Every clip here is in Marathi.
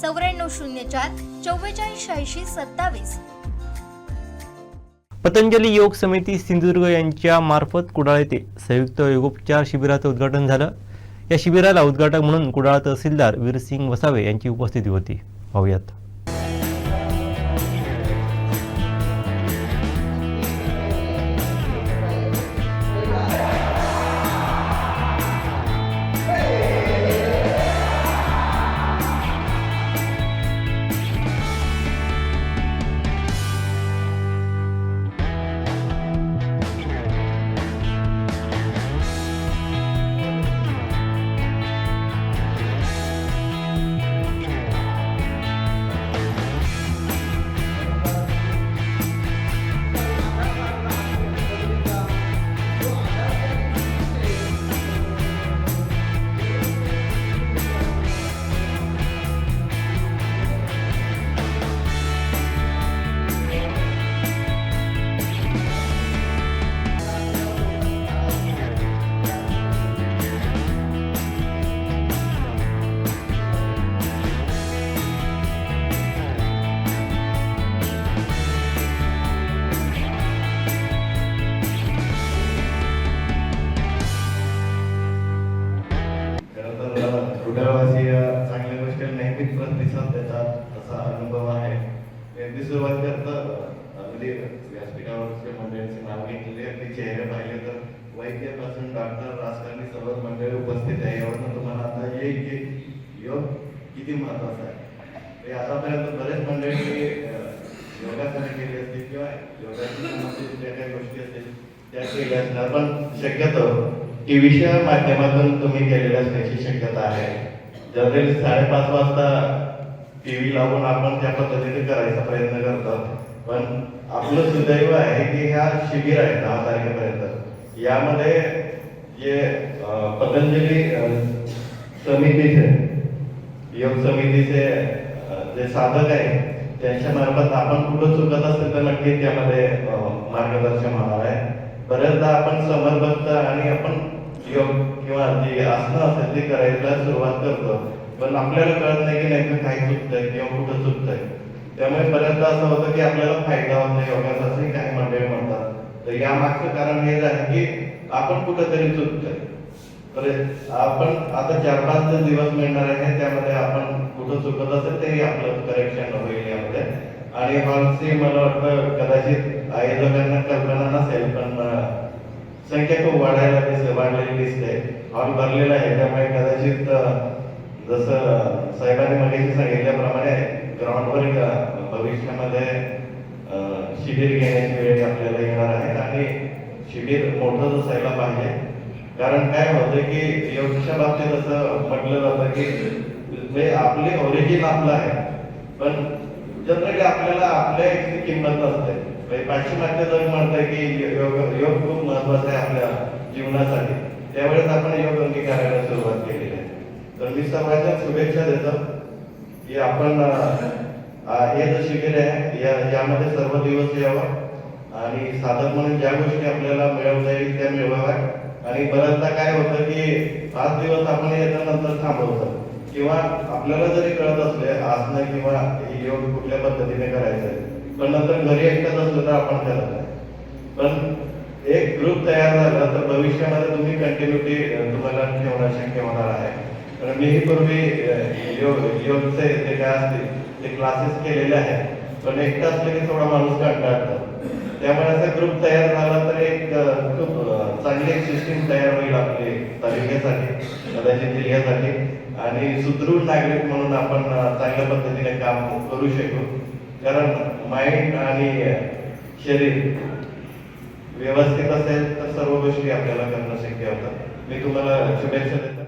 चौऱ्याण्णव शून्य चार चव्वेचाळीस शहाऐंशी सत्तावीस. पतंजली योग समिती सिंधुदुर्ग यांच्या मार्फत कुडाळ येथे संयुक्त योगोपचार शिबिराचं उद्घाटन झालं. या शिबिराला उद्घाटक म्हणून कुडाळ तहसीलदार वीरसिंग वसावे यांची उपस्थिती होती. पाहूयात. खरं चांगल्या गोष्टी नेहमीच प्रतिसाद देतात असा अनुभव आहे. यांनी सुरुवात करता अगदी व्यासपीठावरचे मंडळींचे नाव घेतले अगदी चेहरे पाहिले तर वैद्यापासून डॉक्टर राजकारणी सर्व मंडळी उपस्थित आहे. यावरून तुम्हाला आता येईल की योग किती महत्त्वाचा आहे? आतापर्यंत बरेच मंडळी योगासने केली असतील किंवा योगाशी संबंधित ज्या काही गोष्टी असतील त्या केल्या असणार पण शक्यतो टीव्हीच्या माध्यमातून तुम्ही केलेल्या असण्याची शक्यता आहे. जनरली साडेपाच वाजता टीव्ही लावून आपण त्या पद्धतीने करायचा प्रयत्न करतो. पण आपलं सुदैव आहे की ह्या शिबिर आहे दहा तारखेपर्यंत. यामध्ये जे पतंजली समितीचे योग समितीचे जे साधक आहे त्यांच्या मार्फत आपण कुठं चुकत असेल तर नक्की त्यामध्ये मार्गदर्शन होणार आहे. बऱ्याचदा आपण समर्पक आणि आपण योग किंवा जे आसनं असेल ते करायला सुरुवात करतो. पण आपल्याला कळत नाही की नेमकं काय चुकतंय किंवा कुठं चुकतंय. त्यामुळे बऱ्याचदा असं होतं की आपल्याला फायदा होत नाही योगाचा असंही काही मंडळी म्हणतात. तर या मागचं कारण हेच आहे की आपण कुठंतरी चुकतोय. तर आपण आता चार पाच दिवस मिळणार आहे त्यामध्ये आपण कुठं चुकत असेल तेही आपलं करेक्शन होईल यामध्ये. आणि हॉलची मला वाटतं कदाचित आयोजकांना कल्पना नसेल पण संख्या खूप वाढायला दिसते वाढलेली दिसते हॉल भरलेला आहे त्यामुळे कदाचित जसं साहेबांनी मध्ये सांगितल्याप्रमाणे ग्राउंडवर भविष्यामध्ये शिबिर घेण्याची वेळ आपल्याला येणार आहे. आणि शिबिर मोठंच असायला पाहिजे. कारण काय होतं की योगच्या बाबतीत असं म्हटलं जातं की जे आपले ओरिजिन आपलं आहे. पण जनरली आपल्याला आपल्या किंमत नसते म्हणजे पाश्चिमात्य जर म्हणतंय की योग योग महत्वाचं आहे आपल्या जीवनासाठी. त्यावेळेस आपण योग अंगीकारायला सुरुवात केलेली आहे. तर मी सर्वांना शुभेच्छा देतो की आपण हे जे शिबिर आहे या यामध्ये सर्व दिवस यावं आणि साधक म्हणून ज्या गोष्टी आपल्याला मिळवता येईल त्या मिळवाव्या आणि बऱ्याचदा काय होतं की पाच दिवस आपण याच्यानंतर थांबवतो. किंवा आपल्याला जरी कळत असले आसनं किंवा योग कुठल्या पद्धतीने करायचं पण नंतर घरी ऐकत असलं तर आपण करत नाही. पण एक ग्रुप तयार झाला तर भविष्यामध्ये तुम्ही कंटिन्युटी तुम्हाला ठेवणं शक्य होणार आहे. कारण मीही पूर्वी योग योगचे जे काय असतील ते क्लासेस केलेले आहेत. पण एकटा असले की थोडा माणूस कंटाळतो. त्यामुळे असा ग्रुप तयार झाला तर एक खूप चांगली एक सिस्टीम तयार होईल आपली तालुक्यासाठी कदाचित जिल्ह्यासाठी. आणि सुदृढ नागरिक म्हणून आपण चांगल्या पद्धतीने काम करू शकू. कारण माइंड आणि शरीर व्यवस्थित असेल तर सर्व गोष्टी आपल्याला करणं शक्य होतं. मी तुम्हाला शुभेच्छा देतो.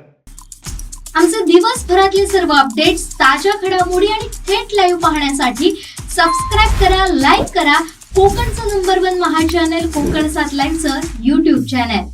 आमचे दिवसभरातले सर्व अपडेट्स ताज्या घडामोडी आणि थेट लाईव्ह पाहण्यासाठी सबस्क्राईब करा लाईक करा. कोकणचं नंबर वन महा चॅनल कोकण सात लाईनचं युट्यूब चॅनल